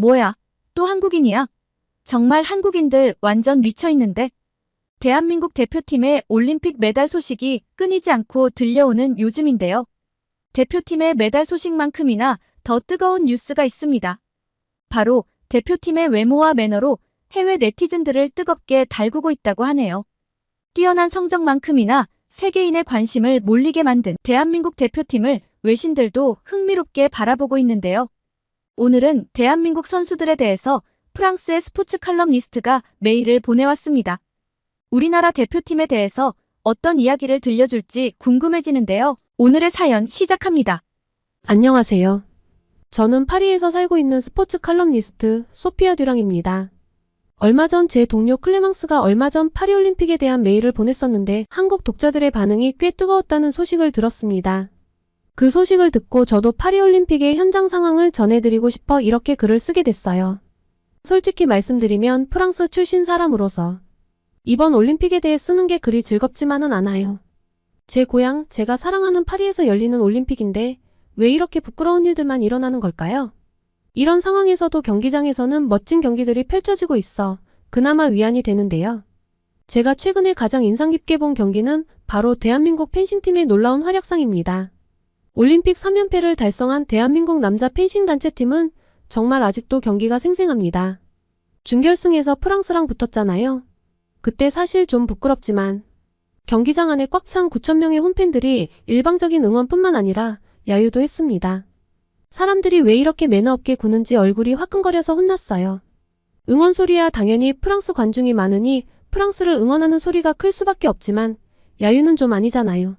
뭐야, 또 한국인이야? 정말 한국인들 완전 미쳐있는데? 대한민국 대표팀의 올림픽 메달 소식이 끊이지 않고 들려오는 요즘인데요. 대표팀의 메달 소식만큼이나 더 뜨거운 뉴스가 있습니다. 바로 대표팀의 외모와 매너로 해외 네티즌들을 뜨겁게 달구고 있다고 하네요. 뛰어난 성적만큼이나 세계인의 관심을 몰리게 만든 대한민국 대표팀을 외신들도 흥미롭게 바라보고 있는데요. 오늘은 대한민국 선수들에 대해서 프랑스의 스포츠 칼럼니스트가 메일을 보내왔습니다. 우리나라 대표팀에 대해서 어떤 이야기를 들려줄지 궁금해지는데요. 오늘의 사연 시작합니다. 안녕하세요. 저는 파리에서 살고 있는 스포츠 칼럼니스트 소피아 듀랑입니다. 얼마 전 제 동료 클레망스가 얼마 전 파리올림픽에 대한 메일을 보냈었는데 한국 독자들의 반응이 꽤 뜨거웠다는 소식을 들었습니다. 그 소식을 듣고 저도 파리올림픽의 현장 상황을 전해드리고 싶어 이렇게 글을 쓰게 됐어요. 솔직히 말씀드리면 프랑스 출신 사람으로서 이번 올림픽에 대해 쓰는 게 그리 즐겁지만은 않아요. 제 고향, 제가 사랑하는 파리에서 열리는 올림픽인데 왜 이렇게 부끄러운 일들만 일어나는 걸까요? 이런 상황에서도 경기장에서는 멋진 경기들이 펼쳐지고 있어 그나마 위안이 되는데요. 제가 최근에 가장 인상 깊게 본 경기는 바로 대한민국 펜싱팀의 놀라운 활약상입니다. 올림픽 3연패를 달성한 대한민국 남자 펜싱 단체팀은 정말 아직도 경기가 생생합니다. 준결승에서 프랑스랑 붙었잖아요. 그때 사실 좀 부끄럽지만 경기장 안에 꽉 찬 9천명의 홈팬들이 일방적인 응원뿐만 아니라 야유도 했습니다. 사람들이 왜 이렇게 매너 없게 구는지 얼굴이 화끈거려서 혼났어요. 응원 소리야 당연히 프랑스 관중이 많으니 프랑스를 응원하는 소리가 클 수밖에 없지만 야유는 좀 아니잖아요.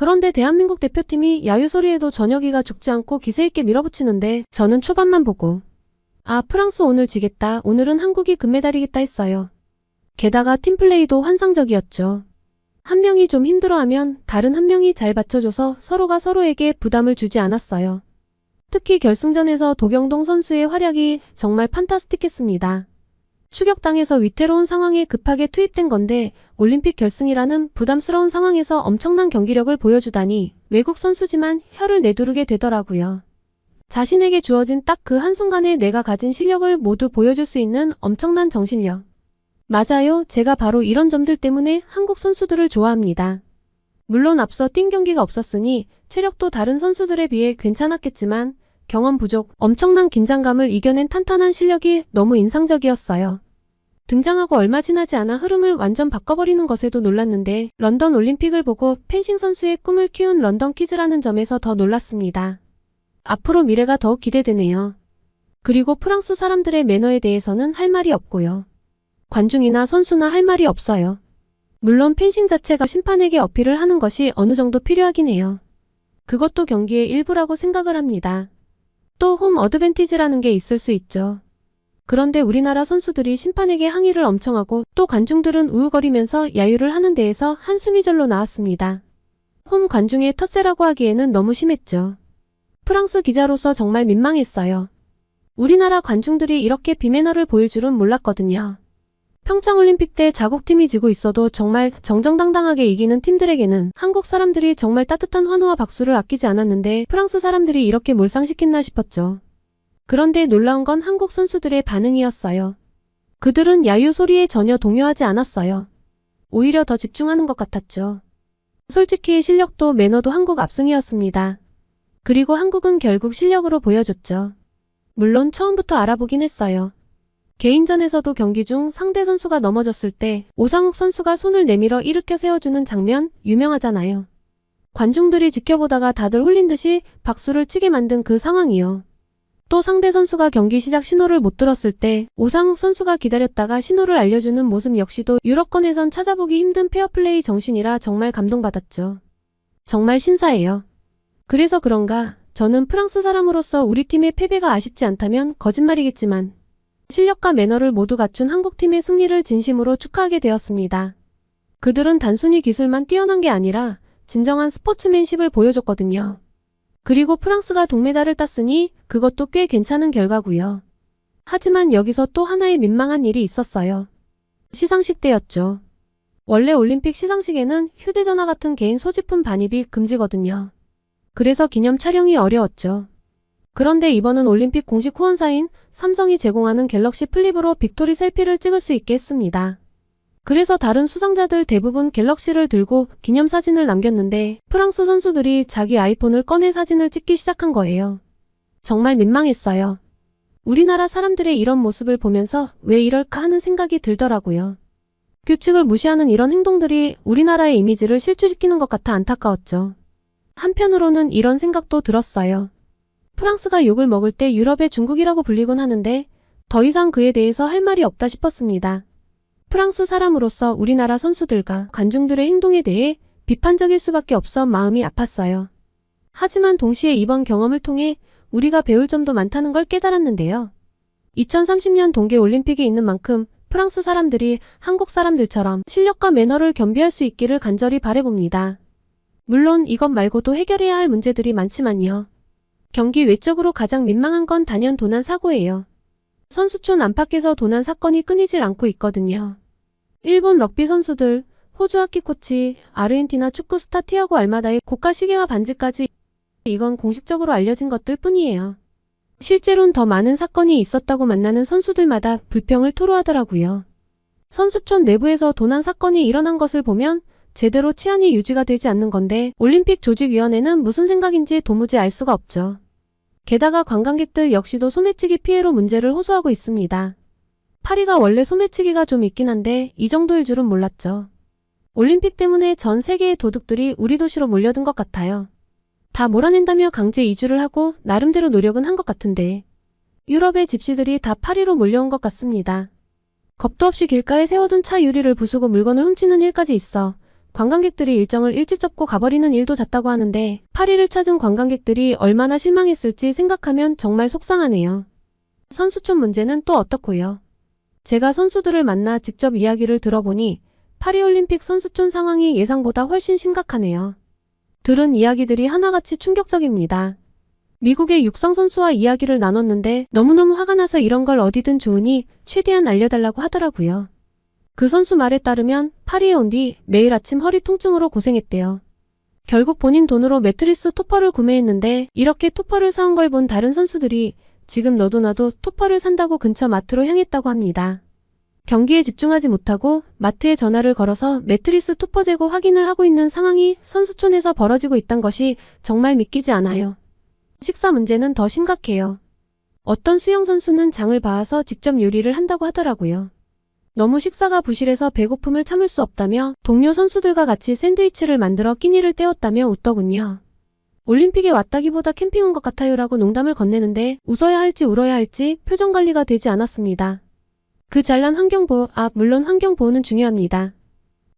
그런데 대한민국 대표팀이 야유 소리에도 저녁이가 죽지 않고 기세 있게 밀어붙이는데 저는 초반만 보고 아 프랑스 오늘 지겠다 오늘은 한국이 금메달이겠다 했어요. 게다가 팀플레이도 환상적이었죠. 한 명이 좀 힘들어하면 다른 한 명이 잘 받쳐줘서 서로가 서로에게 부담을 주지 않았어요. 특히 결승전에서 도경동 선수의 활약이 정말 판타스틱했습니다. 추격당해서 위태로운 상황에 급하게 투입된 건데 올림픽 결승이라는 부담스러운 상황에서 엄청난 경기력을 보여주다니 외국 선수지만 혀를 내두르게 되더라고요. 자신에게 주어진 딱 그 한순간에 내가 가진 실력을 모두 보여줄 수 있는 엄청난 정신력. 맞아요. 제가 바로 이런 점들 때문에 한국 선수들을 좋아합니다. 물론 앞서 뛴 경기가 없었으니 체력도 다른 선수들에 비해 괜찮았겠지만 경험 부족, 엄청난 긴장감을 이겨낸 탄탄한 실력이 너무 인상적이었어요. 등장하고 얼마 지나지 않아 흐름을 완전 바꿔버리는 것에도 놀랐는데 런던 올림픽을 보고 펜싱 선수의 꿈을 키운 런던 키즈라는 점에서 더 놀랐습니다. 앞으로 미래가 더욱 기대되네요. 그리고 프랑스 사람들의 매너에 대해서는 할 말이 없고요. 관중이나 선수나 할 말이 없어요. 물론 펜싱 자체가 심판에게 어필을 하는 것이 어느 정도 필요하긴 해요. 그것도 경기의 일부라고 생각을 합니다. 또 홈 어드밴티지라는 게 있을 수 있죠. 그런데 우리나라 선수들이 심판에게 항의를 엄청 하고 또 관중들은 우우거리면서 야유를 하는 데에서 한숨이 절로 나왔습니다. 홈 관중의 텃세라고 하기에는 너무 심했죠. 프랑스 기자로서 정말 민망했어요. 우리나라 관중들이 이렇게 비매너를 보일 줄은 몰랐거든요. 평창올림픽 때 자국팀이 지고 있어도 정말 정정당당하게 이기는 팀들에게는 한국 사람들이 정말 따뜻한 환호와 박수를 아끼지 않았는데 프랑스 사람들이 이렇게 몰상시켰나 싶었죠. 그런데 놀라운 건 한국 선수들의 반응이었어요. 그들은 야유 소리에 전혀 동요하지 않았어요. 오히려 더 집중하는 것 같았죠. 솔직히 실력도 매너도 한국 압승이었습니다. 그리고 한국은 결국 실력으로 보여줬죠. 물론 처음부터 알아보긴 했어요. 개인전에서도 경기 중 상대 선수가 넘어졌을 때 오상욱 선수가 손을 내밀어 일으켜 세워주는 장면 유명하잖아요. 관중들이 지켜보다가 다들 홀린 듯이 박수를 치게 만든 그 상황이요. 또 상대 선수가 경기 시작 신호를 못 들었을 때 오상욱 선수가 기다렸다가 신호를 알려주는 모습 역시도 유럽권에선 찾아보기 힘든 페어플레이 정신이라 정말 감동받았죠. 정말 신사예요. 그래서 그런가 저는 프랑스 사람으로서 우리 팀의 패배가 아쉽지 않다면 거짓말이겠지만 실력과 매너를 모두 갖춘 한국팀의 승리를 진심으로 축하하게 되었습니다. 그들은 단순히 기술만 뛰어난 게 아니라 진정한 스포츠맨십을 보여줬거든요. 그리고 프랑스가 동메달을 땄으니 그것도 꽤 괜찮은 결과고요. 하지만 여기서 또 하나의 민망한 일이 있었어요. 시상식 때였죠. 원래 올림픽 시상식에는 휴대전화 같은 개인 소지품 반입이 금지거든요. 그래서 기념 촬영이 어려웠죠. 그런데 이번은 올림픽 공식 후원사인 삼성이 제공하는 갤럭시 플립으로 빅토리 셀피를 찍을 수 있게 했습니다. 그래서 다른 수상자들 대부분 갤럭시를 들고 기념사진을 남겼는데 프랑스 선수들이 자기 아이폰을 꺼내 사진을 찍기 시작한 거예요. 정말 민망했어요. 우리나라 사람들의 이런 모습을 보면서 왜 이럴까 하는 생각이 들더라고요. 규칙을 무시하는 이런 행동들이 우리나라의 이미지를 실추시키는 것 같아 안타까웠죠. 한편으로는 이런 생각도 들었어요. 프랑스가 욕을 먹을 때 유럽의 중국이라고 불리곤 하는데 더 이상 그에 대해서 할 말이 없다 싶었습니다. 프랑스 사람으로서 우리나라 선수들과 관중들의 행동에 대해 비판적일 수밖에 없어 마음이 아팠어요. 하지만 동시에 이번 경험을 통해 우리가 배울 점도 많다는 걸 깨달았는데요. 2030년 동계 올림픽이 있는 만큼 프랑스 사람들이 한국 사람들처럼 실력과 매너를 겸비할 수 있기를 간절히 바래봅니다. 물론 이것 말고도 해결해야 할 문제들이 많지만요. 경기 외적으로 가장 민망한 건 단연 도난 사고예요. 선수촌 안팎에서 도난 사건이 끊이질 않고 있거든요. 일본 럭비 선수들, 호주 하키 코치, 아르헨티나 축구 스타 티아고 알마다의 고가 시계와 반지까지 이건 공식적으로 알려진 것들 뿐이에요. 실제로는 더 많은 사건이 있었다고 만나는 선수들마다 불평을 토로하더라고요. 선수촌 내부에서 도난 사건이 일어난 것을 보면 제대로 치안이 유지가 되지 않는 건데 올림픽 조직위원회는 무슨 생각인지 도무지 알 수가 없죠. 게다가 관광객들 역시도 소매치기 피해로 문제를 호소하고 있습니다. 파리가 원래 소매치기가 좀 있긴 한데 이 정도일 줄은 몰랐죠. 올림픽 때문에 전 세계의 도둑들이 우리 도시로 몰려든 것 같아요. 다 몰아낸다며 강제 이주를 하고 나름대로 노력은 한 것 같은데 유럽의 집시들이 다 파리로 몰려온 것 같습니다. 겁도 없이 길가에 세워둔 차 유리를 부수고 물건을 훔치는 일까지 있어 관광객들이 일정을 일찍 접고 가버리는 일도 잦다고 하는데 파리를 찾은 관광객들이 얼마나 실망했을지 생각하면 정말 속상하네요. 선수촌 문제는 또 어떻고요? 제가 선수들을 만나 직접 이야기를 들어보니 파리올림픽 선수촌 상황이 예상보다 훨씬 심각하네요. 들은 이야기들이 하나같이 충격적입니다. 미국의 육상 선수와 이야기를 나눴는데 너무너무 화가 나서 이런 걸 어디든 좋으니 최대한 알려달라고 하더라고요. 그 선수 말에 따르면 파리에 온 뒤 매일 아침 허리 통증으로 고생했대요. 결국 본인 돈으로 매트리스 토퍼를 구매했는데 이렇게 토퍼를 사온 걸 본 다른 선수들이 지금 너도 나도 토퍼를 산다고 근처 마트로 향했다고 합니다. 경기에 집중하지 못하고 마트에 전화를 걸어서 매트리스 토퍼 재고 확인을 하고 있는 상황이 선수촌에서 벌어지고 있단 것이 정말 믿기지 않아요. 식사 문제는 더 심각해요. 어떤 수영 선수는 장을 봐서 직접 요리를 한다고 하더라고요. 너무 식사가 부실해서 배고픔을 참을 수 없다며 동료 선수들과 같이 샌드위치를 만들어 끼니를 때웠다며 웃더군요. 올림픽에 왔다기보다 캠핑 온 것 같아요라고 농담을 건네는데 웃어야 할지 울어야 할지 표정 관리가 되지 않았습니다. 그 잘난 환경보호, 아, 물론 환경보호는 중요합니다.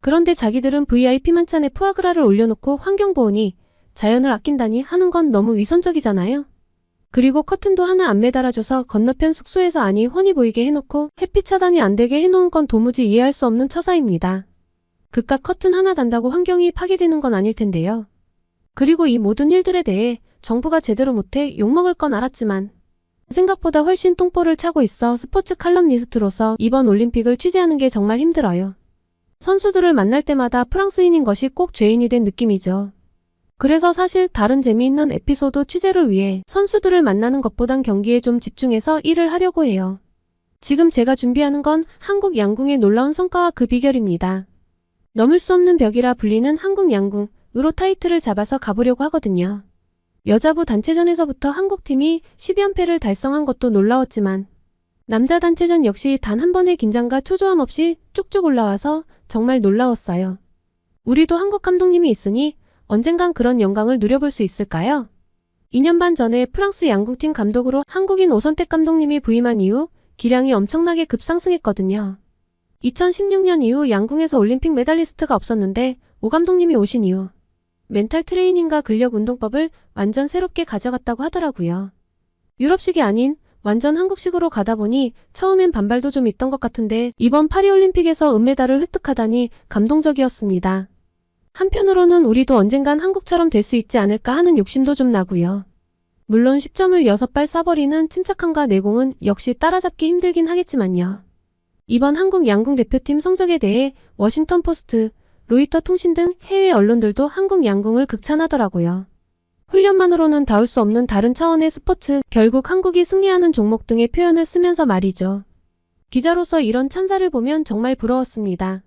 그런데 자기들은 VIP 만찬에 푸아그라를 올려놓고 환경보호니 자연을 아낀다니 하는 건 너무 위선적이잖아요. 그리고 커튼도 하나 안 매달아줘서 건너편 숙소에서 아니 훤히 보이게 해놓고 햇빛 차단이 안 되게 해놓은 건 도무지 이해할 수 없는 처사입니다. 그깟 커튼 하나 단다고 환경이 파괴되는 건 아닐 텐데요. 그리고 이 모든 일들에 대해 정부가 제대로 못해 욕먹을 건 알았지만 생각보다 훨씬 똥볼을 차고 있어 스포츠 칼럼니스트로서 이번 올림픽을 취재하는 게 정말 힘들어요. 선수들을 만날 때마다 프랑스인인 것이 꼭 죄인이 된 느낌이죠. 그래서 사실 다른 재미있는 에피소드 취재를 위해 선수들을 만나는 것보단 경기에 좀 집중해서 일을 하려고 해요. 지금 제가 준비하는 건 한국 양궁의 놀라운 성과와 그 비결입니다. 넘을 수 없는 벽이라 불리는 한국 양궁으로 타이틀을 잡아서 가보려고 하거든요. 여자부 단체전에서부터 한국팀이 12연패를 달성한 것도 놀라웠지만 남자 단체전 역시 단 한 번의 긴장과 초조함 없이 쭉쭉 올라와서 정말 놀라웠어요. 우리도 한국 감독님이 있으니 언젠간 그런 영광을 누려볼 수 있을까요? 2년 반 전에 프랑스 양궁팀 감독으로 한국인 오선택 감독님이 부임한 이후 기량이 엄청나게 급상승했거든요. 2016년 이후 양궁에서 올림픽 메달리스트가 없었는데 오 감독님이 오신 이후 멘탈 트레이닝과 근력 운동법을 완전 새롭게 가져갔다고 하더라고요. 유럽식이 아닌 완전 한국식으로 가다 보니 처음엔 반발도 좀 있던 것 같은데 이번 파리올림픽에서 은메달을 획득하다니 감동적이었습니다. 한편으로는 우리도 언젠간 한국처럼 될 수 있지 않을까 하는 욕심도 좀 나고요. 물론 10점을 6발 쏴버리는 침착함과 내공은 역시 따라잡기 힘들긴 하겠지만요. 이번 한국 양궁 대표팀 성적에 대해 워싱턴 포스트, 로이터 통신 등 해외 언론들도 한국 양궁을 극찬하더라고요. 훈련만으로는 닿을 수 없는 다른 차원의 스포츠, 결국 한국이 승리하는 종목 등의 표현을 쓰면서 말이죠. 기자로서 이런 찬사를 보면 정말 부러웠습니다.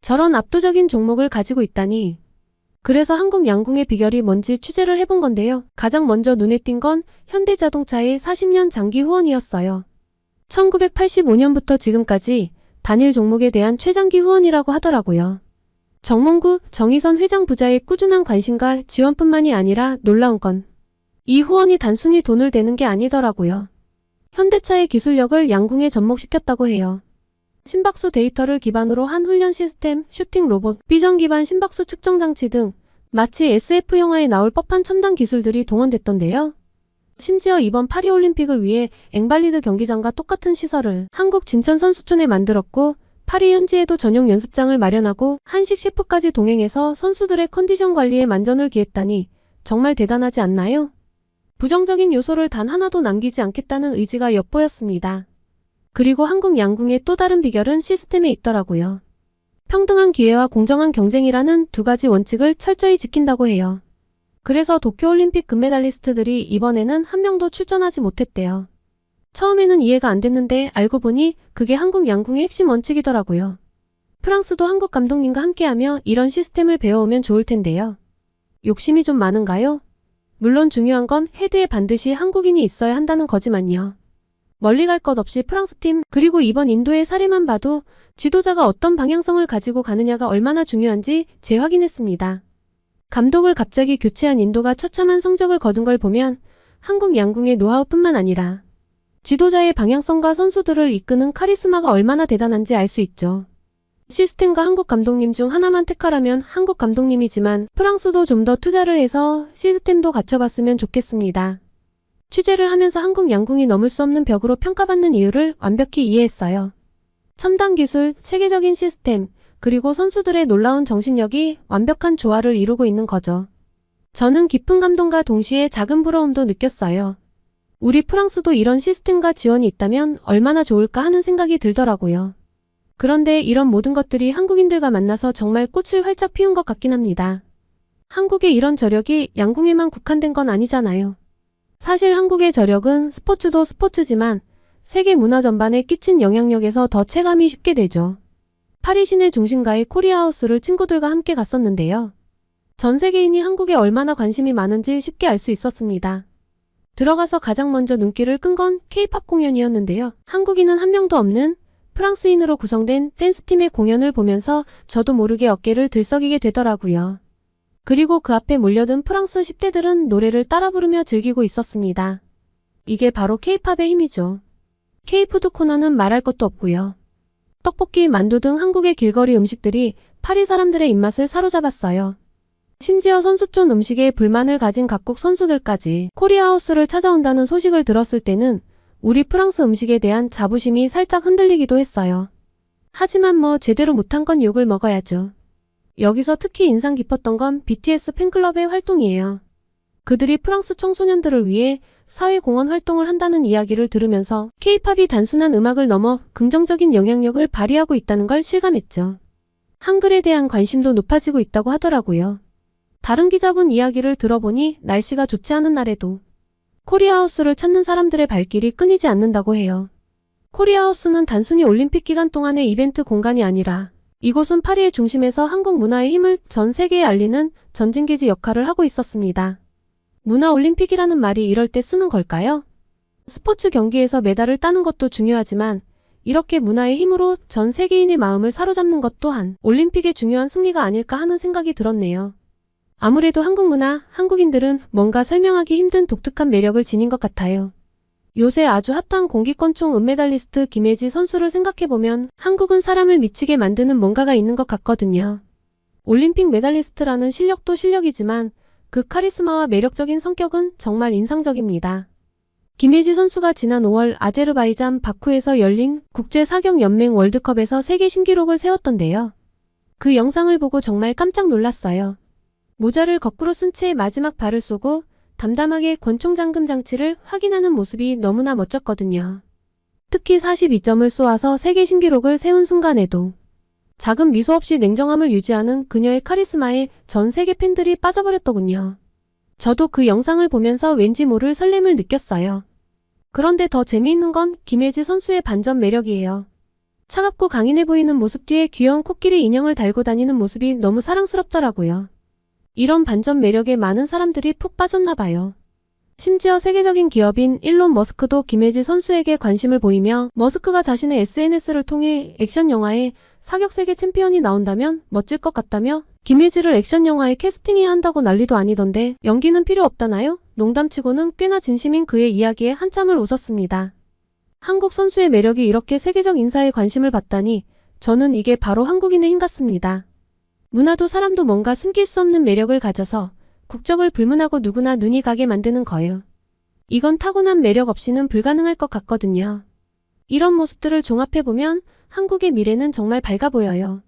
저런 압도적인 종목을 가지고 있다니. 그래서 한국 양궁의 비결이 뭔지 취재를 해본 건데요. 가장 먼저 눈에 띈 건 현대자동차의 40년 장기 후원이었어요. 1985년부터 지금까지 단일 종목에 대한 최장기 후원이라고 하더라고요. 정몽구, 정의선 회장 부자의 꾸준한 관심과 지원뿐만이 아니라 놀라운 건 이 후원이 단순히 돈을 대는 게 아니더라고요. 현대차의 기술력을 양궁에 접목시켰다고 해요. 심박수 데이터를 기반으로 한 훈련 시스템, 슈팅 로봇, 비전 기반 심박수 측정 장치 등 마치 SF 영화에 나올 법한 첨단 기술들이 동원됐던데요. 심지어 이번 파리올림픽을 위해 앵발리드 경기장과 똑같은 시설을 한국 진천 선수촌에 만들었고 파리 현지에도 전용 연습장을 마련하고 한식 셰프까지 동행해서 선수들의 컨디션 관리에 만전을 기했다니 정말 대단하지 않나요? 부정적인 요소를 단 하나도 남기지 않겠다는 의지가 엿보였습니다. 그리고 한국 양궁의 또 다른 비결은 시스템에 있더라고요. 평등한 기회와 공정한 경쟁이라는 두 가지 원칙을 철저히 지킨다고 해요. 그래서 도쿄올림픽 금메달리스트들이 이번에는 한 명도 출전하지 못했대요. 처음에는 이해가 안 됐는데 알고 보니 그게 한국 양궁의 핵심 원칙이더라고요. 프랑스도 한국 감독님과 함께하며 이런 시스템을 배워오면 좋을 텐데요. 욕심이 좀 많은가요? 물론 중요한 건 헤드에 반드시 한국인이 있어야 한다는 거지만요. 멀리 갈 것 없이 프랑스 팀, 그리고 이번 인도의 사례만 봐도 지도자가 어떤 방향성을 가지고 가느냐가 얼마나 중요한지 재확인했습니다. 감독을 갑자기 교체한 인도가 처참한 성적을 거둔 걸 보면 한국 양궁의 노하우뿐만 아니라 지도자의 방향성과 선수들을 이끄는 카리스마가 얼마나 대단한지 알 수 있죠. 시스템과 한국 감독님 중 하나만 택하라면 한국 감독님이지만 프랑스도 좀 더 투자를 해서 시스템도 갖춰봤으면 좋겠습니다. 취재를 하면서 한국 양궁이 넘을 수 없는 벽으로 평가받는 이유를 완벽히 이해했어요. 첨단 기술, 체계적인 시스템, 그리고 선수들의 놀라운 정신력이 완벽한 조화를 이루고 있는 거죠. 저는 깊은 감동과 동시에 작은 부러움도 느꼈어요. 우리 프랑스도 이런 시스템과 지원이 있다면 얼마나 좋을까 하는 생각이 들더라고요. 그런데 이런 모든 것들이 한국인들과 만나서 정말 꽃을 활짝 피운 것 같긴 합니다. 한국의 이런 저력이 양궁에만 국한된 건 아니잖아요. 사실 한국의 저력은 스포츠도 스포츠지만 세계 문화 전반에 끼친 영향력에서 더 체감이 쉽게 되죠. 파리 시내 중심가의 코리아하우스를 친구들과 함께 갔었는데요. 전 세계인이 한국에 얼마나 관심이 많은지 쉽게 알 수 있었습니다. 들어가서 가장 먼저 눈길을 끈건 K-팝 공연이었는데요. 한국인은 한 명도 없는 프랑스인으로 구성된 댄스팀의 공연을 보면서 저도 모르게 어깨를 들썩이게 되더라고요. 그리고 그 앞에 몰려든 프랑스 10대들은 노래를 따라 부르며 즐기고 있었습니다. 이게 바로 K-팝의 힘이죠. K-푸드 코너는 말할 것도 없고요. 떡볶이, 만두 등 한국의 길거리 음식들이 파리 사람들의 입맛을 사로잡았어요. 심지어 선수촌 음식에 불만을 가진 각국 선수들까지 코리아하우스를 찾아온다는 소식을 들었을 때는 우리 프랑스 음식에 대한 자부심이 살짝 흔들리기도 했어요. 하지만 뭐 제대로 못한 건 욕을 먹어야죠. 여기서 특히 인상 깊었던 건 BTS 팬클럽의 활동이에요. 그들이 프랑스 청소년들을 위해 사회공헌 활동을 한다는 이야기를 들으면서 케이팝이 단순한 음악을 넘어 긍정적인 영향력을 발휘하고 있다는 걸 실감했죠. 한글에 대한 관심도 높아지고 있다고 하더라고요. 다른 기자분 이야기를 들어보니 날씨가 좋지 않은 날에도 코리아하우스를 찾는 사람들의 발길이 끊이지 않는다고 해요. 코리아하우스는 단순히 올림픽 기간 동안의 이벤트 공간이 아니라 이곳은 파리의 중심에서 한국 문화의 힘을 전 세계에 알리는 전진기지 역할을 하고 있었습니다. 문화올림픽이라는 말이 이럴 때 쓰는 걸까요? 스포츠 경기에서 메달을 따는 것도 중요하지만 이렇게 문화의 힘으로 전 세계인의 마음을 사로잡는 것 또한 올림픽의 중요한 승리가 아닐까 하는 생각이 들었네요. 아무래도 한국 문화, 한국인들은 뭔가 설명하기 힘든 독특한 매력을 지닌 것 같아요. 요새 아주 핫한 공기권총 은메달리스트 김혜지 선수를 생각해보면 한국은 사람을 미치게 만드는 뭔가가 있는 것 같거든요. 올림픽 메달리스트라는 실력도 실력이지만 그 카리스마와 매력적인 성격은 정말 인상적입니다. 김혜지 선수가 지난 5월 아제르바이잔 바쿠에서 열린 국제사격연맹 월드컵에서 세계 신기록을 세웠던데요. 그 영상을 보고 정말 깜짝 놀랐어요. 모자를 거꾸로 쓴 채 마지막 발을 쏘고 담담하게 권총 잠금 장치를 확인하는 모습이 너무나 멋졌거든요. 특히 42점을 쏘아서 세계 신기록을 세운 순간에도 작은 미소 없이 냉정함을 유지하는 그녀의 카리스마에 전 세계 팬들이 빠져버렸더군요. 저도 그 영상을 보면서 왠지 모를 설렘을 느꼈어요. 그런데 더 재미있는 건 김혜지 선수의 반전 매력이에요. 차갑고 강인해 보이는 모습 뒤에 귀여운 코끼리 인형을 달고 다니는 모습이 너무 사랑스럽더라고요. 이런 반전 매력에 많은 사람들이 푹 빠졌나 봐요. 심지어 세계적인 기업인 일론 머스크도 김혜지 선수에게 관심을 보이며 머스크가 자신의 SNS를 통해 액션 영화에 사격 세계 챔피언이 나온다면 멋질 것 같다며 김혜지를 액션 영화에 캐스팅해야 한다고 난리도 아니던데 연기는 필요 없다나요? 농담치고는 꽤나 진심인 그의 이야기에 한참을 웃었습니다. 한국 선수의 매력이 이렇게 세계적 인사에 관심을 받다니 저는 이게 바로 한국인의 힘 같습니다. 문화도 사람도 뭔가 숨길 수 없는 매력을 가져서 국적을 불문하고 누구나 눈이 가게 만드는 거예요. 이건 타고난 매력 없이는 불가능할 것 같거든요. 이런 모습들을 종합해보면 한국의 미래는 정말 밝아 보여요.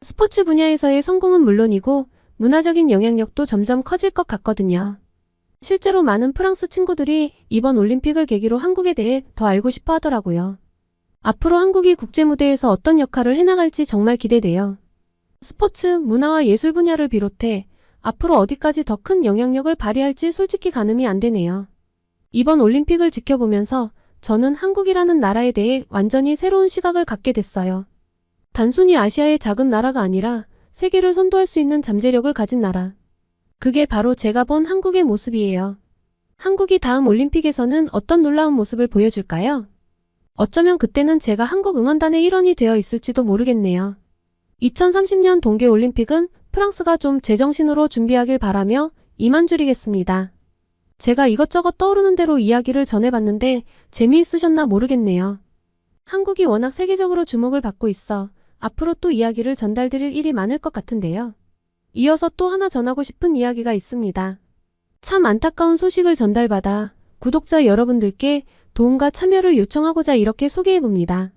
스포츠 분야에서의 성공은 물론이고 문화적인 영향력도 점점 커질 것 같거든요. 실제로 많은 프랑스 친구들이 이번 올림픽을 계기로 한국에 대해 더 알고 싶어 하더라고요. 앞으로 한국이 국제 무대에서 어떤 역할을 해나갈지 정말 기대돼요. 스포츠, 문화와 예술 분야를 비롯해 앞으로 어디까지 더 큰 영향력을 발휘할지 솔직히 가늠이 안 되네요. 이번 올림픽을 지켜보면서 저는 한국이라는 나라에 대해 완전히 새로운 시각을 갖게 됐어요. 단순히 아시아의 작은 나라가 아니라 세계를 선도할 수 있는 잠재력을 가진 나라. 그게 바로 제가 본 한국의 모습이에요. 한국이 다음 올림픽에서는 어떤 놀라운 모습을 보여줄까요? 어쩌면 그때는 제가 한국 응원단의 일원이 되어 있을지도 모르겠네요. 2030년 동계올림픽은 프랑스가 좀 제정신으로 준비하길 바라며 이만 줄이겠습니다. 제가 이것저것 떠오르는 대로 이야기를 전해봤는데 재미있으셨나 모르겠네요. 한국이 워낙 세계적으로 주목을 받고 있어 앞으로 또 이야기를 전달드릴 일이 많을 것 같은데요. 이어서 또 하나 전하고 싶은 이야기가 있습니다. 참 안타까운 소식을 전달받아 구독자 여러분들께 도움과 참여를 요청하고자 이렇게 소개해봅니다.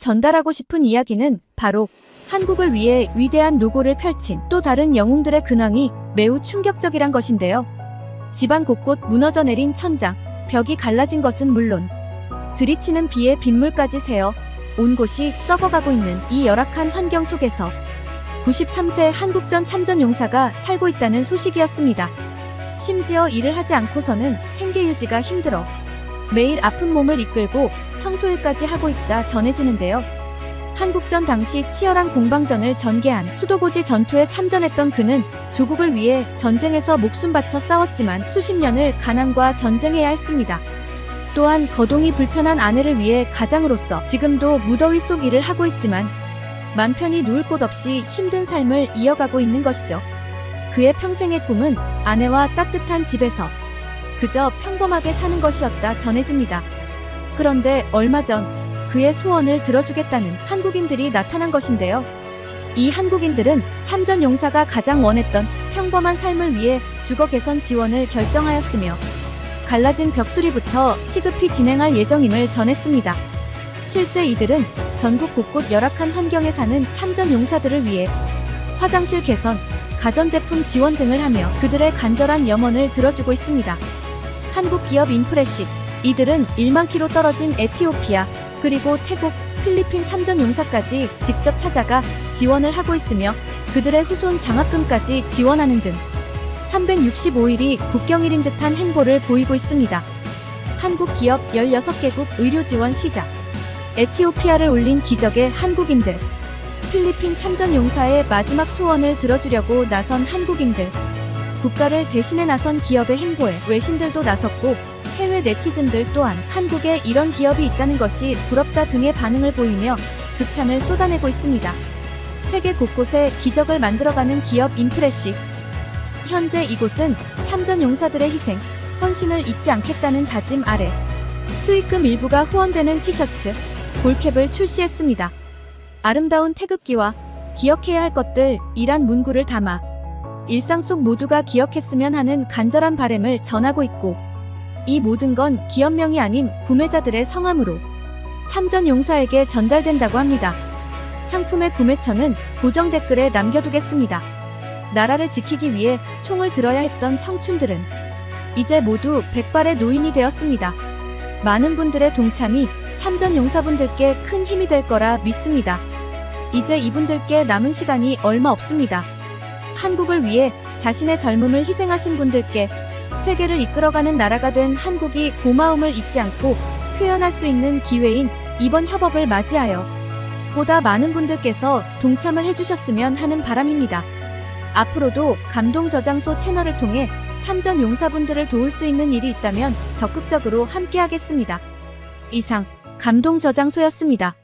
전달하고 싶은 이야기는 바로 한국을 위해 위대한 노고를 펼친 또 다른 영웅들의 근황이 매우 충격적이란 것인데요. 집안 곳곳 무너져 내린 천장, 벽이 갈라진 것은 물론 들이치는 비에 빗물까지 새어 온 곳이 썩어가고 있는 이 열악한 환경 속에서 93세 한국전 참전 용사가 살고 있다는 소식이었습니다. 심지어 일을 하지 않고서는 생계 유지가 힘들어 매일 아픈 몸을 이끌고 청소일까지 하고 있다 전해지는데요. 한국전 당시 치열한 공방전을 전개한 수도고지 전투에 참전했던 그는 조국을 위해 전쟁에서 목숨 바쳐 싸웠지만 수십 년을 가난과 전쟁해야 했습니다. 또한 거동이 불편한 아내를 위해 가장으로서 지금도 무더위 속 일을 하고 있지만 맘 편히 누울 곳 없이 힘든 삶을 이어가고 있는 것이죠. 그의 평생의 꿈은 아내와 따뜻한 집에서 그저 평범하게 사는 것이었다 전해집니다. 그런데 얼마 전 그의 소원을 들어주겠다는 한국인들이 나타난 것인데요. 이 한국인들은 참전 용사가 가장 원했던 평범한 삶을 위해 주거 개선 지원을 결정하였으며 갈라진 벽 수리부터 시급히 진행할 예정임을 전했습니다. 실제 이들은 전국 곳곳 열악한 환경에 사는 참전 용사들을 위해 화장실 개선, 가전제품 지원 등을 하며 그들의 간절한 염원을 들어주고 있습니다. 한국 기업 인프레식, 이들은 1만 킬로 떨어진 에티오피아, 그리고 태국, 필리핀 참전 용사까지 직접 찾아가 지원을 하고 있으며 그들의 후손 장학금까지 지원하는 등 365일이 국경일인 듯한 행보를 보이고 있습니다. 한국 기업 16개국 의료 지원 시작. 에티오피아를 올린 기적의 한국인들. 필리핀 참전 용사의 마지막 소원을 들어주려고 나선 한국인들. 국가를 대신해 나선 기업의 행보에 외신들도 나섰고 네티즌들 또한 한국에 이런 기업이 있다는 것이 부럽다 등의 반응을 보이며 극찬을 쏟아내고 있습니다. 세계 곳곳에 기적을 만들어가는 기업 인프레식. 현재 이곳은 참전 용사들의 희생, 헌신을 잊지 않겠다는 다짐 아래 수익금 일부가 후원되는 티셔츠, 볼캡을 출시했습니다. 아름다운 태극기와 기억해야 할 것들 이란 문구를 담아 일상 속 모두가 기억했으면 하는 간절한 바램을 전하고 있고 이 모든 건 기업명이 아닌 구매자들의 성함으로 참전 용사에게 전달된다고 합니다. 상품의 구매처는 고정 댓글에 남겨두겠습니다. 나라를 지키기 위해 총을 들어야 했던 청춘들은 이제 모두 백발의 노인이 되었습니다. 많은 분들의 동참이 참전 용사분들께 큰 힘이 될 거라 믿습니다. 이제 이분들께 남은 시간이 얼마 없습니다. 한국을 위해 자신의 젊음을 희생하신 분들께 세계를 이끌어가는 나라가 된 한국이 고마움을 잊지 않고 표현할 수 있는 기회인 이번 협업을 맞이하여 보다 많은 분들께서 동참을 해주셨으면 하는 바람입니다. 앞으로도 감동 저장소 채널을 통해 참전 용사분들을 도울 수 있는 일이 있다면 적극적으로 함께하겠습니다. 이상 감동 저장소였습니다.